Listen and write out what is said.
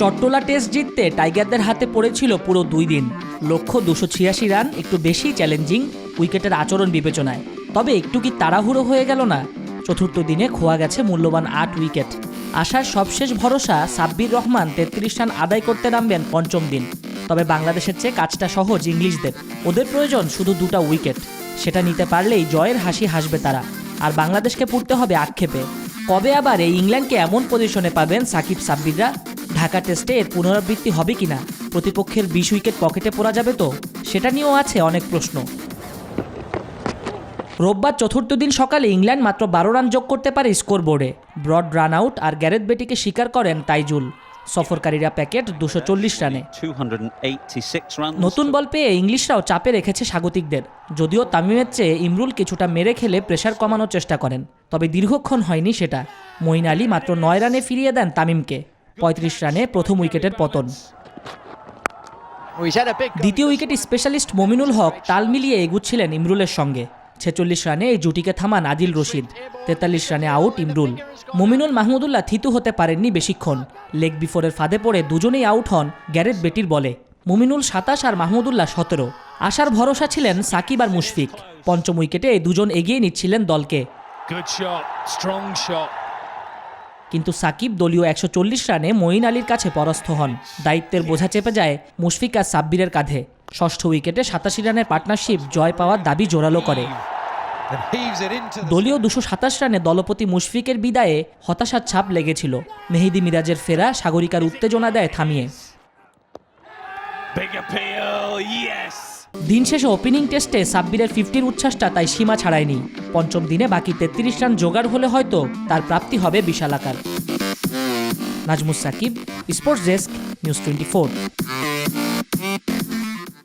চট্টোলা test জিততে টাইগারদের হাতে পড়েছিল পুরো দুই দিন। লক্ষ্য দুশো ছিয়াশি রান, একটু বেশি চ্যালেঞ্জিং উইকেটের আচরণ বিবেচনায়। তবে একটু কি তাড়াহুড়ো হয়ে গেল না? চতুর্থ দিনে খোয়া গেছে মূল্যবান আট উইকেট। আসার সবশেষ ভরসা সাব্বির রহমান তেত্রিশ রান আদায় করতে নামবেন পঞ্চম দিন। তবে বাংলাদেশের চেয়ে কাজটা সহজ ইংলিশদের। ওদের প্রয়োজন শুধু দুটা উইকেট। সেটা নিতে পারলেই জয়ের হাসি হাসবে তারা। আর বাংলাদেশকে পড়তে হবে আক্ষেপে। কবে আবার এই ইংল্যান্ডকে এমন পজিশনে পাবেন সাকিব সাব্বিররা? ঢাকা টেস্টে এর পুনরাবৃত্তি হবে কিনা? প্রতিপক্ষের বিশ উইকেট পকেটে পড়া যাবে তো? সেটা নিয়েও আছে অনেক প্রশ্ন। রোববার চতুর্থ দিন সকালে ইংল্যান্ড মাত্র বারো রান যোগ করতে পারে স্কোরবোর্ডে। ব্রড রান আউট আর গ্যারেথ বেটিকে স্বীকার করেন তাইজুল। সফরকারীরা প্যাকেট দুশো চল্লিশ রানে। 286 নতুন বল পেয়ে ইংলিশরাও চাপে রেখেছে স্বাগতিকদের। যদিও তামিমের চেয়ে ইমরুল কিছুটা মেরে খেলে প্রেশার কমানোর চেষ্টা করেন তবে দীর্ঘক্ষণ হয়নি সেটা। মঈন আলী মাত্র নয় রানে ফিরিয়ে দেন তামিমকে। পঁয়ত্রিশ রানে প্রথম উইকেটের পতন। দ্বিতীয় উইকেট স্পেশালিস্ট মমিনুল হক তাল মিলিয়ে এগুচ্ছিলেন ইমরুলের সঙ্গে। ছেচল্লিশ রানে এই জুটিকে থামান আদিল রশিদ তেতাল্লিশ রানে আউট ইমরুল। মমিনুল মাহমুদুল্লাহ থিতু হতে পারেননি বেশিক্ষণ। লেগ বিফোরের ফাঁদে পড়ে দুজনেই আউট হন গ্যারেথ বেটির বলে। মুমিনুল সাতাশ আর মাহমুদুল্লাহ সতেরো। আশার ভরসা ছিলেন সাকিব আর মুশফিক। পঞ্চম উইকেটে এই দুজন এগিয়ে নিচ্ছিলেন দলকে। কিন্তু সাকিব দলীয় একশো চল্লিশ রানে মঈন আলীর কাছে পরাস্ত হন। দায়িত্বের বোঝা চেপে যায় মুশফিক আর সাব্বিরের কাঁধে। ষষ্ঠ উইকেটে সাতাশি রানের পার্টনারশিপ জয় পাওয়ার দাবি জোরালো করে। দলীয় দুশো সাতাশ রানে দলপতি মুশফিকের বিদায়ে হতাশার ছাপ লেগেছিল। মেহেদি মিরাজের ফেরা সাগরিকার উত্তেজনা দেয় থামিয়ে. দিন শেষে ওপেনিং টেস্টে সাব্বিরের ফিফটির উচ্ছ্বাসটা তাই সীমা ছাড়ায়নি। পঞ্চম দিনে বাকি তেত্রিশ রান জোগাড় হলে হয়তো তার প্রাপ্তি হবে বিশালাকার Nazmus Sakib sports desk news twenty